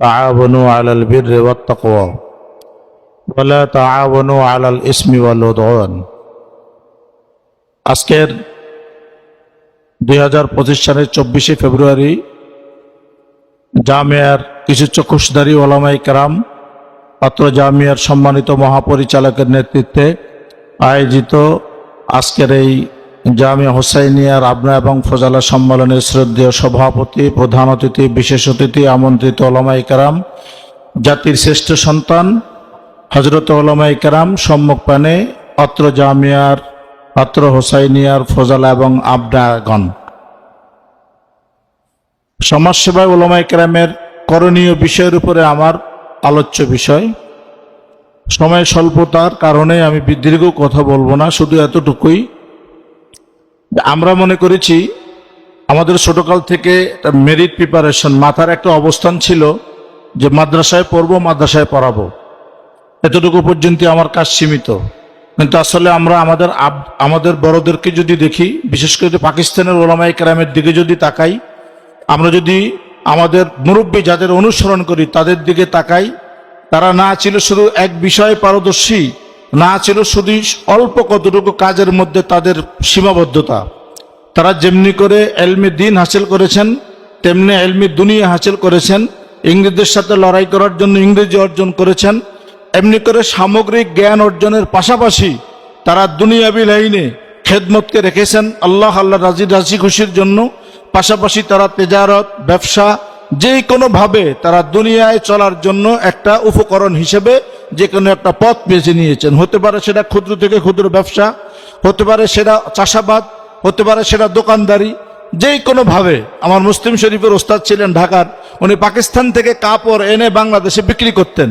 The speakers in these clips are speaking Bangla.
تعاونوا على البر والتقوى ولا تعاونوا على الإثم والعدوان আজকের দুই হাজার পঁচিশ সালের চব্বিশে ফেব্রুয়ারি জামিয়ার কিছু চক্ষুষধারী ওলামাই কারাম পাত্র জামিয়ার সম্মানিত মহাপরিচালকের নেতৃত্বে আয়োজিত আজকের এই জামিয়া হোসাইনিয়ার আবনা এবং ফজালা সম্মেলনের শ্রদ্ধেয় সভাপতি, প্রধান অতিথি, বিশেষ অতিথি, আমন্ত্রিত ওলামাই কারাম, জাতির শ্রেষ্ঠ সন্তান হজরত ওলামাই কারাম, সম্মুখ পানে অত্র জামিয়ার, অত্র হোসাইনিয়ার, ফজালা এবং আবনাগণ। সমাজসেবায় ওলামাই কেরামের করণীয় বিষয়ের উপরে আমার আলোচ্য বিষয়। সময় স্বল্পতার কারণে আমি দীর্ঘ কথা বলব না, শুধু এতটুকুই। আমরা মনে করেছি আমাদের ছোটকাল থেকে মেরিট প্রিপারেশন মাথার একটা অবস্থান ছিল যে মাদ্রাসায় পড়ব, মাদ্রাসায় পড়াবো। এতটুকু পর্যন্ত আমার কাজ সীমিত। কিন্তু আসলে আমরা আমাদের আমাদের বড়দেরকে যদি দেখি, বিশেষ করে পাকিস্তানের ওলামাই কেরামের দিকে যদি তাকাই, আমরা যদি আমাদের মুরব্বী যাদের অনুসরণ করি, তাদের দিকে তাকাই, তারা না ছিল শুধু এক বিষয়ে পারদর্শী না ছিল, শুধু অল্প কতটুকু কাজের মধ্যে তাদের সীমাবদ্ধতা। তারা যেমনি করে এলমি দিন হাসিল করেছেন, তেমনি এলমি দুনিয়া হাসিল করেছেন, ইংরেজদের সাথে লড়াই করার জন্য ইংরেজি অর্জন করেছেন, এমনি করে সামগ্রিক জ্ঞান অর্জনের পাশাপাশি তারা দুনিয়াবি লাইনে খেদমতকে রেখেছেন, আল্লাহ আল্লাহ রাজি রাজি খুশির জন্য। পাশাপাশি তারা তেজারত, ব্যবসা যে কোনোভাবে তারা দুনিয়ায় চলার জন্য একটা উপকরণ হিসেবে যে কোনো একটা পথ বেছে নিয়েছেন। হতে পারে সেটা ক্ষুদ্র থেকে ক্ষুদ্র ব্যবসা, হতে পারে সেটা চাষাবাদ, হতে পারে সেটা দোকানদারি, যেই কোনোভাবে। আমার মুসলিম শরীফের ওস্তাদ ছিলেন ঢাকার, উনি পাকিস্তান থেকে কাপড় এনে বাংলাদেশে বিক্রি করতেন।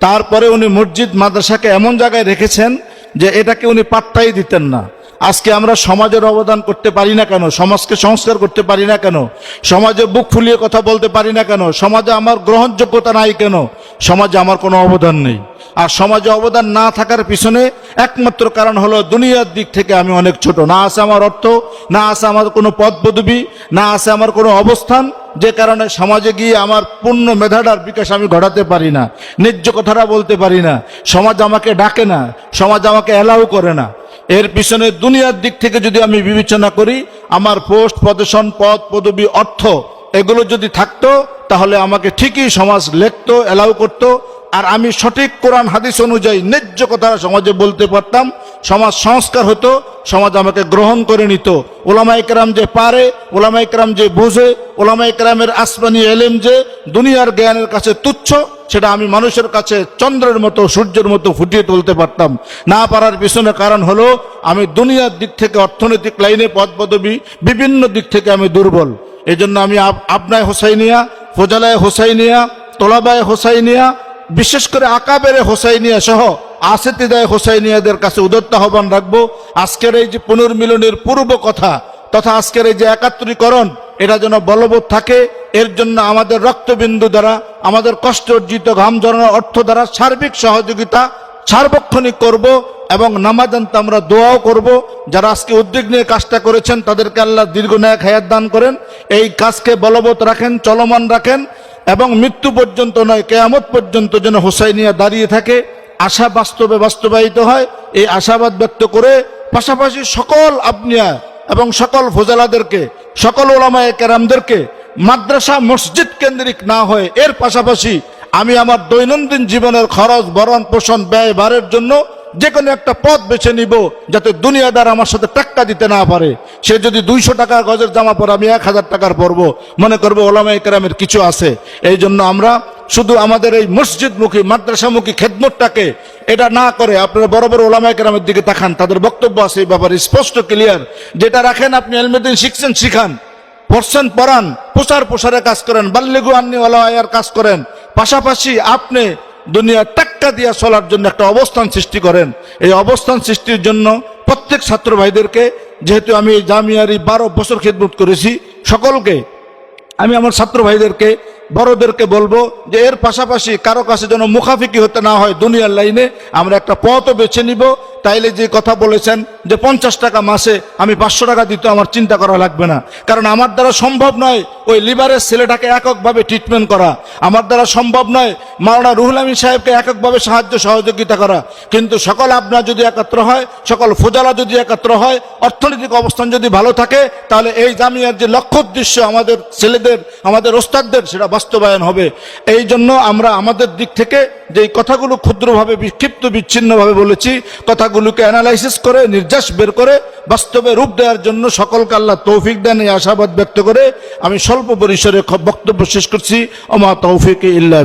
তারপরে উনি মসজিদ, মাদ্রাসাকে এমন জায়গায় রেখেছেন যে এটাকে উনি পাত্তাই দিতেন না। আজকে আমরা সমাজের অবদান করতে পারি না কেন? সমাজকে সংস্কার করতে পারি না কেন? সমাজে বুক ফুলিয়ে কথা বলতে পারি না কেন? সমাজে আমার গ্রহণযোগ্যতা নাই কেন? সমাজে আমার কোনো অবদান নেই। আর সমাজে অবদান না থাকার পিছনে একমাত্র কারণ হলো দুনিয়ার দিক থেকে আমি অনেক ছোট। না আছে আমার অর্থ, না আছে আমার কোনো পদ পদবি না আছে আমার কোনো অবস্থান যে কারণে সমাজে গিয়ে আমার পূর্ণ মেধাটার বিকাশ আমি ঘটাতে পারি না, ন্যায্য কথাটা বলতে পারি না। সমাজ আমাকে ডাকে না, সমাজ আমাকে অ্যালাউ করে না। এর পিছনে দুনিয়ার দিক থেকে যদি আমি বিবেচনা করি, আমার পোস্ট, প্রদর্শন, পদ, পদবি, অর্থ এগুলো যদি থাকতো, তাহলে আমাকে ঠিকই সমাজ লেখতো অ্যালাউ করতো। আর আমি সঠিক কোরআন, হাদিস অনুযায়ী ন্যায্য কথা সমাজে বলতে পারতাম। সমাজ সংস্কার হতো, সমাজ আমাকে গ্রহণ করে নিত। ওলামা একরাম যে পারে ওলামা একরাম যে বোঝে ওলামা একরামের আসমানি এলেম যে দুনিয়ার জ্ঞানের কাছে তুচ্ছ, সেটা আমি মানুষের কাছে চন্দ্রের মতো, সূর্যের মতো ফুটিয়ে তুলতে পারতাম। না পারার পিছনে কারণ হলো, আমি দুনিয়ার দিক থেকে অর্থনৈতিক লাইনে পদ পদবি বিভিন্ন দিক থেকে আমি দুর্বল। এই জন্য আমি আপ- আপনায় হোসাইনিয়া, ফোজালায় হোসাইনিয়া, তোলাবায় হোসাইনিয়া, বিশেষ করে আকাবেরে হোসাইনিয়া সহ আসেতিদায় হোসাইনিয়াদের কাছে উদত্ত আহ্বান রাখব। আজকের এই যে পুনর্মিলনের পূর্ব কথা তথা আজকের এই যে একাত্রীকরণ, এটা যেন বলবৎ থাকে, এর জন্য আমাদের রক্তবিন্দু দ্বারা, আমাদের কষ্ট অর্জিত ঘাম জড়ানোর অর্থ দ্বারা সার্বিক সহযোগিতা সার্বক্ষণিক করব এবং নামাজান্তে আমরা দোয়াও করব। যারা আজকে উদ্যোগ নিয়ে কাজটা করেছেন, তাদেরকে আল্লাহ দীর্ঘনায়ক হায়াত দান করেন। এই কাজকে বলবৎ রাখেন, চলমান রাখেন এবং মৃত্যু পর্যন্ত নয়, কেয়ামত পর্যন্ত যেন হোসাইনিয়া দাঁড়িয়ে থাকে। আশা বাস্তবে বাস্তবায়িত হয়। এই আশাবাদ ব্যক্ত করে পাশাপাশি সকল আপনিয়া এবং সকল ফোজালাদেরকে, সকল ওলামায় কেরামদেরকে মাদ্রাসা মসজিদ কেন্দ্রিক না হয়ে, এর পাশাপাশি আমি আমার দৈনন্দিন জীবনের খরচ ভরণ পোষণ ব্যয় ভারের জন্য যে কোনো একটা পথ বেছে নিব যাতে দুনিয়াদার আমার সাথে টাক্কা দিতে না পারে। সে যদি দুইশো টাকার গজের জামা পরে আমি এক হাজার টাকার পরবো, মনে করব ওলামা একরামের কিছু আছে। এই জন্য আমরা শুধু আমাদের এই মসজিদমুখী, মাদ্রাসামুখী খেদমতটাকে এটা না করে আপনারা বড় বড় ওলামা একরামের দিকে তাকান, তাদের বক্তব্য আছে এই ব্যাপারে স্পষ্ট, ক্লিয়ার। যেটা রাখেন আপনি এলমেদিন শিখছেন, শিখান। পড়ছেন, পড়ান প্রচার প্রসারে কাজ করেন বাল্যগু আন্নিওয়ালার কাজ করেন। পাশাপাশি আপনি দুনিয়া টাক্কা দিয়া চলার জন্য একটা অবস্থান সৃষ্টি করেন। এই অবস্থান সৃষ্টির জন্য প্রত্যেক ছাত্র ভাইদেরকে, যেহেতু আমি জামিয়ারি বারো বছর খেদমত করেছি, সকলকে, আমি আমার ছাত্র ভাইদেরকে, বড়দেরকে বলব যে এর পাশাপাশি কারও কাছে যেন মুখাফিকি হতে না হয় দুনিয়ার লাইনে, আমরা একটা পথও বেছে নিব। তাইলে যে কথা বলেছেন যে পঞ্চাশ টাকা মাসে আমি পাঁচশো টাকা দিতে আমার চিন্তা করা লাগবে না। কারণ আমার দ্বারা সম্ভব নয় ওই লিভারের ছেলেটাকে এককভাবে ট্রিটমেন্ট করা। আমার দ্বারা সম্ভব নয় মাওলানা রুহুল আমিন সাহেবকে এককভাবে সাহায্য সহযোগিতা করা। কিন্তু সকল আপনার যদি একাত্র হয়, সকল ফোজালা যদি একাত্র হয়, অর্থনৈতিক অবস্থান যদি ভালো থাকে, তাহলে এই জামিয়ার যে লক্ষ্য উদ্দেশ্য আমাদের ছেলেদের, আমাদের ওস্তাদদের, সেটা বাস্তবায়ন হবে। এই জন্য আমরা আমাদের দিক থেকে যে এই কথাগুলো ক্ষুদ্রভাবে বিক্ষিপ্ত বিচ্ছিন্নভাবে বলেছি, কথাগুলোকে অ্যানালাইসিস করে নির্যাস বের করে বাস্তবে রূপ দেওয়ার জন্য সকলকে আল্লাহ তৌফিক দেন, এই আশাবাদ ব্যক্ত করে আমি স্বল্প পরিসরে বক্তব্য শেষ করছি। অমা তৌফিক ইল্লা